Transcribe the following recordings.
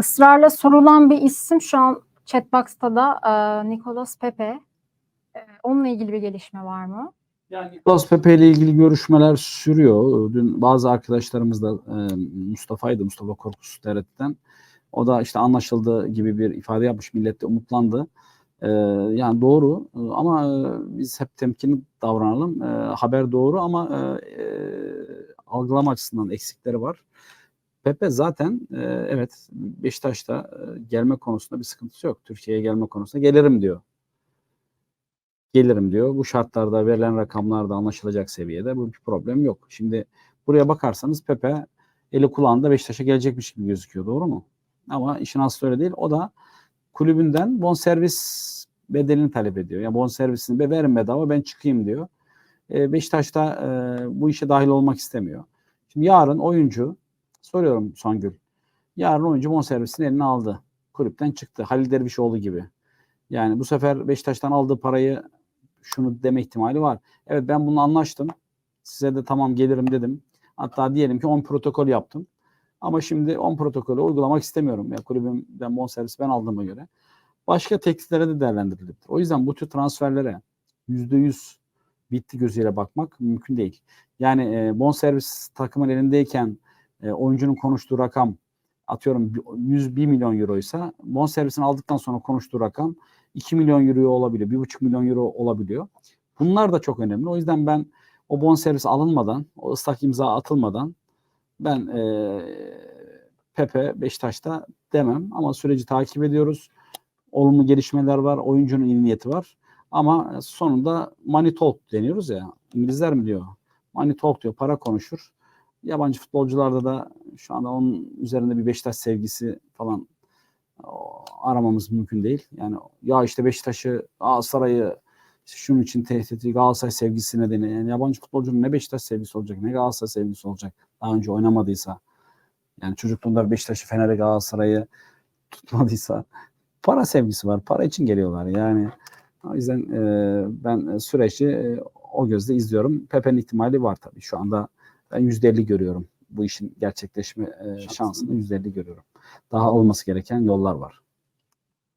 ısrarla sorulan bir isim şu an chatbox'ta da e, Nicolas Pepe. E, onunla ilgili bir gelişme var mı? Yani Nicolas Pepe ile ilgili görüşmeler sürüyor. Dün bazı arkadaşlarımız da e, Mustafa'ydı, Mustafa Korkus TRT'den. O da işte anlaşıldı gibi bir ifade yapmış. Millet de umutlandı. E, yani doğru E, ama e, biz hep temkinli davranalım. E, haber doğru ama e, e, algılama açısından eksikleri var. Pepe zaten e, evet Beşiktaş'ta e, gelme konusunda bir sıkıntısı yok. Türkiye'ye gelme konusunda gelirim diyor gelirim diyor. Bu şartlarda verilen rakamlarda anlaşılacak seviyede bu bir problem yok. Şimdi buraya bakarsanız Pepe eli kulağında Beşiktaş'a gelecekmiş gibi gözüküyor. Doğru mu? Ama işin aslı öyle değil. O da kulübünden bonservis bedelini talep ediyor. Yani bonservisini be verin bedava ben çıkayım diyor. E, Beşiktaş'ta e, bu işe dahil olmak istemiyor. Şimdi yarın oyuncu soruyorum Songül. Yarın oyuncu bonservisini eline aldı. Kulüpten çıktı. Halil Dervişoğlu gibi. Yani bu sefer Beşiktaş'tan aldığı parayı şunu deme ihtimali var. Evet ben bunu anlaştım. Size de tamam gelirim dedim. Hatta diyelim ki 10 protokol yaptım. Ama şimdi 10 protokolü uygulamak istemiyorum. Ya kulübümden bonservis ben aldığıma göre. Başka tekliflere de değerlendirilebilir. O yüzden bu tür transferlere %100 bitti gözüyle bakmak mümkün değil. Yani e, bonservis takımın elindeyken e, oyuncunun konuştuğu rakam atıyorum 101 milyon euroysa bonservisini aldıktan sonra konuştuğu rakam 2 milyon euro olabiliyor, 1,5 milyon euro olabiliyor. Bunlar da çok önemli. O yüzden ben o bonservis alınmadan, o ıslak imza atılmadan ben e, Pepe Beşiktaş'ta demem ama süreci takip ediyoruz. Olumlu gelişmeler var, oyuncunun iyi niyeti var. Ama sonunda money talk deniyoruz ya. İngilizler mi diyor? Money talk diyor, para konuşur. Yabancı futbolcularda da şu anda onun üzerinde bir Beşiktaş sevgisi falan aramamız mümkün değil. Yani ya işte Beşiktaş'ı, Galatasaray'ı işte şunun için tehdit Galatasaray sevgisi nedeni. Yani yabancı futbolcunun ne Beşiktaş sevgisi olacak ne Galatasaray sevgisi olacak. Daha önce oynamadıysa. Yani çocukluğunda Beşiktaş'ı, Fener'i, Galatasaray'ı tutmadıysa para sevgisi var. Para için geliyorlar. Yani o yüzden e, ben süreci e, o gözle izliyorum. Pepe'nin ihtimali var tabii. Şu anda ben %50 görüyorum. Bu işin gerçekleşme e, şansını %50 görüyorum. Daha olması gereken yollar var.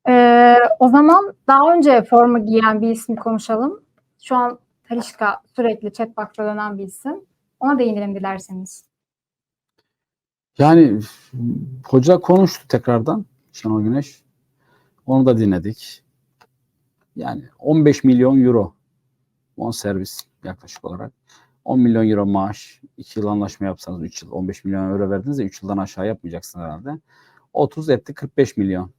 Ee, o zaman daha önce forma giyen bir ismi konuşalım. Şu an Talişka sürekli chatbox'ta dönen bir isim. Ona değinelim dilerseniz. Yani hoca konuştu tekrardan Şenol Güneş. Onu da dinledik. Yani 15 milyon euro on servis yaklaşık olarak. 10 milyon euro maaş. 2 yıl anlaşma yapsanız 3 yıl 15 milyon euro verdiniz ya 3 yıldan aşağı yapmayacaksın herhalde. 30 etti 45 milyon.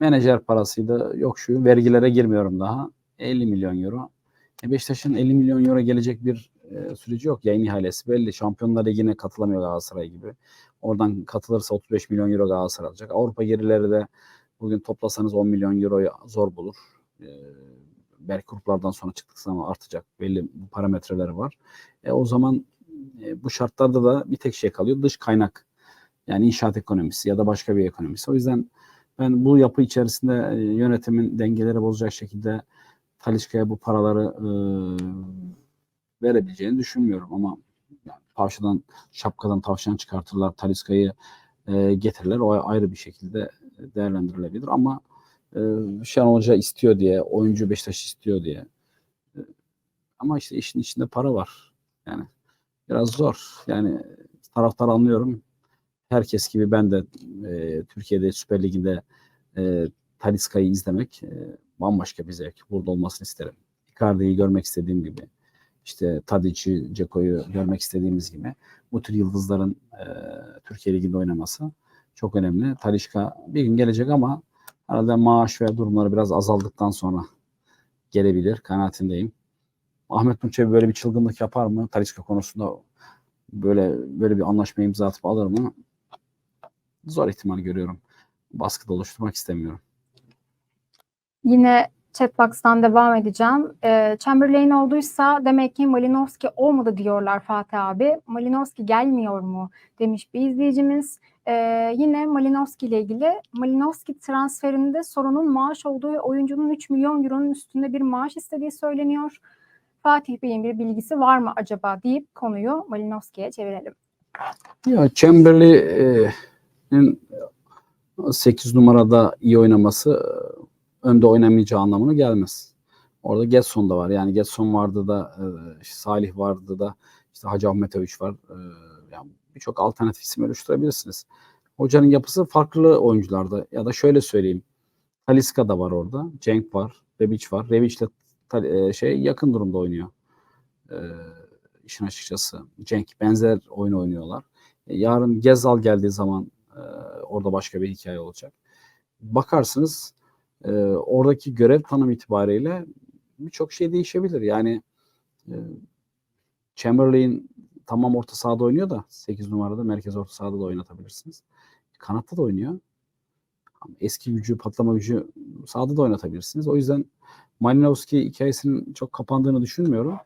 Menajer parasıydı. Yok şu vergilere girmiyorum daha. 50 milyon euro. E Beşiktaş'ın 50 milyon euro gelecek bir e, süreci yok. Yayın ihalesi belli. Şampiyonlar Ligi'ne katılamıyor Galatasaray gibi. Oradan katılırsa 35 milyon euro Galatasaray alacak. Avrupa gerileri de bugün toplasanız 10 milyon euroyu zor bulur. E, belki gruplardan sonra çıktığı zaman artacak. Belli parametreleri var. E, o zaman e, bu şartlarda da bir tek şey kalıyor. Dış kaynak. Yani inşaat ekonomisi ya da başka bir ekonomisi. O yüzden ben bu yapı içerisinde e, yönetimin dengeleri bozacak şekilde Talişka'ya bu paraları e, verebileceğini düşünmüyorum ama yani tavşadan şapkadan tavşan çıkartırlar Taliska'yı e, getirirler o ayrı bir şekilde değerlendirilebilir ama e, Şenol Hoca istiyor diye oyuncu Beşiktaş istiyor diye e, ama işte işin içinde para var yani biraz zor yani taraftar anlıyorum herkes gibi ben de e, Türkiye'de Süper Lig'inde e, Taliska'yı izlemek e, bambaşka bir zevk. Burada olmasını isterim. Icardi'yi görmek istediğim gibi. İşte Tadic'i, Ceko'yu görmek istediğimiz gibi. Bu tür yıldızların e, Türkiye Ligi'nde oynaması çok önemli. Talişka bir gün gelecek ama herhalde maaş ve durumları biraz azaldıktan sonra gelebilir. Kanaatindeyim. Ahmet Nurçevi böyle bir çılgınlık yapar mı? Talişka konusunda böyle böyle bir anlaşma imza atıp alır mı? Zor ihtimal görüyorum. Baskıda oluşturmak istemiyorum. Yine chatbox'tan devam edeceğim. Ee, Chamberlain olduysa demek ki Malinowski olmadı diyorlar Fatih abi. Malinowski gelmiyor mu demiş bir izleyicimiz. Ee, yine Malinowski ile ilgili Malinowski transferinde sorunun maaş olduğu ve oyuncunun 3 milyon euronun üstünde bir maaş istediği söyleniyor. Fatih Bey'in bir bilgisi var mı acaba deyip konuyu Malinowski'ye çevirelim. Ya Chamberlain'in 8 numarada iyi oynaması e, önde oynamayacağı anlamına gelmez. Orada Getson da var. Yani Getson vardı da e, Salih vardı da işte Hacı Ahmetoviç var. E, yani birçok alternatif isim oluşturabilirsiniz. Hocanın yapısı farklı oyuncularda ya da şöyle söyleyeyim. Taliska da var orada. Cenk var. Rebic var. Rebic ile e, şey yakın durumda oynuyor. E, işin açıkçası. Cenk benzer oyun oynuyorlar. E, yarın Gezal geldiği zaman e, orada başka bir hikaye olacak. Bakarsınız e, oradaki görev tanım itibariyle birçok şey değişebilir. Yani e, Chamberlain tamam orta sahada oynuyor da 8 numarada merkez orta sahada da oynatabilirsiniz. Kanatta da oynuyor. Eski gücü, patlama gücü sahada da oynatabilirsiniz. O yüzden Malinowski hikayesinin çok kapandığını düşünmüyorum.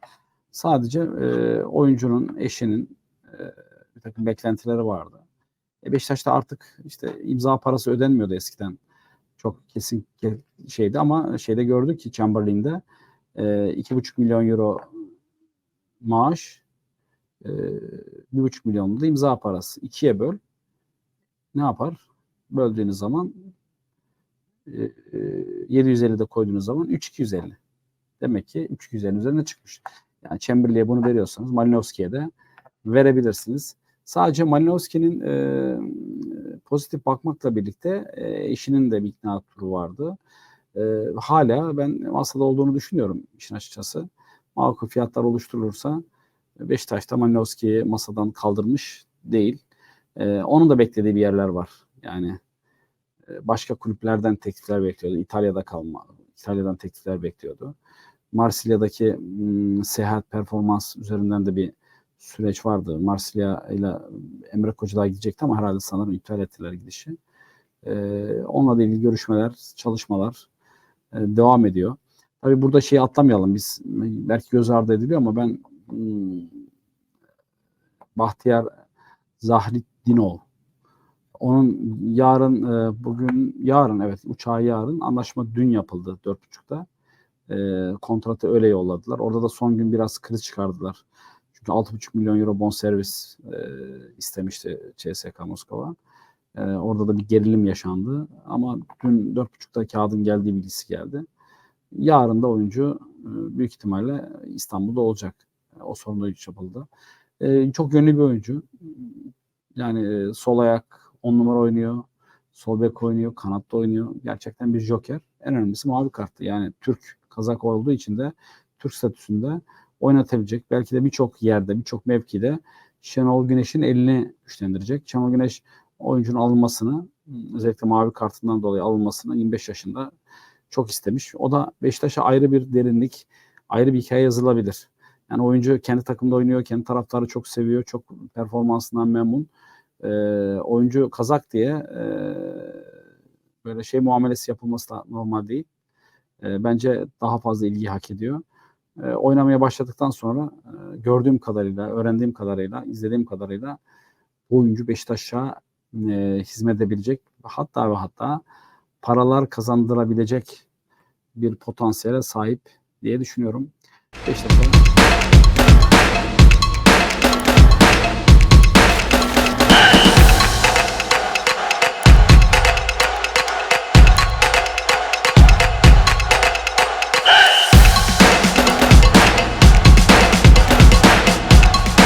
Sadece e, oyuncunun, eşinin e, bir takım beklentileri vardı. E, Beşiktaş'ta artık işte imza parası ödenmiyordu eskiden. Çok kesin ke- şeydi ama şeyde gördük ki Chamberlain'de e, iki buçuk milyon euro maaş e, bir buçuk milyon da imza parası. ikiye böl. Ne yapar? Böldüğünüz zaman e, e, 750 de koyduğunuz zaman 3250. Demek ki 3250'nin üzerine çıkmış. Yani Chamberlain'e bunu veriyorsanız Malinowski'ye de verebilirsiniz. Sadece Malinowski'nin e, pozitif bakmakla birlikte e, eşinin de bir ikna turu vardı. E, hala ben masada olduğunu düşünüyorum işin açıkçası. Makul fiyatlar oluşturulursa Beşiktaş'ta Malinowski'yi masadan kaldırmış değil. E, onun da beklediği bir yerler var. Yani e, başka kulüplerden teklifler bekliyordu. İtalya'da kalma, İtalya'dan teklifler bekliyordu. Marsilya'daki m, seyahat performans üzerinden de bir süreç vardı. Marsilya ile Emre Kocadağ gidecekti ama herhalde sanırım iptal ettiler gidişi. Ee, onunla da ilgili görüşmeler, çalışmalar e, devam ediyor. Tabii burada şeyi atlamayalım. Biz belki göz ardı ediliyor ama ben hmm, Bahtiyar Zahriddinov onun yarın e, bugün yarın evet uçağı yarın anlaşma dün yapıldı 4.30'da. E, kontratı öyle yolladılar. Orada da son gün biraz kriz çıkardılar. Çünkü 6,5 milyon euro bonservis e, istemişti CSKA Moskova. E, orada da bir gerilim yaşandı. Ama dün 4.30'da kağıdın geldiği bilgisi geldi. Yarın da oyuncu e, büyük ihtimalle İstanbul'da olacak. E, o sorun da yapıldı. E, çok yönlü bir oyuncu. Yani e, sol ayak 10 numara oynuyor. Sol bek oynuyor. Kanatta oynuyor. Gerçekten bir joker. En önemlisi mavi kartı. Yani Türk Kazak olduğu için de Türk statüsünde oynatabilecek. Belki de birçok yerde, birçok mevkide Şenol Güneş'in elini güçlendirecek. Şenol Güneş oyuncunun alınmasını, özellikle mavi kartından dolayı alınmasını 25 yaşında çok istemiş. O da Beşiktaş'a ayrı bir derinlik, ayrı bir hikaye yazılabilir. Yani oyuncu kendi takımda oynuyor, kendi taraftarı çok seviyor, çok performansından memnun. Ee, oyuncu Kazak diye e, böyle şey muamelesi yapılması da normal değil. E, bence daha fazla ilgi hak ediyor. E, oynamaya başladıktan sonra e, gördüğüm kadarıyla, öğrendiğim kadarıyla, izlediğim kadarıyla bu oyuncu Beşiktaş'a e, hizmet edebilecek hatta ve hatta paralar kazandırabilecek bir potansiyele sahip diye düşünüyorum. Beşiktaş'a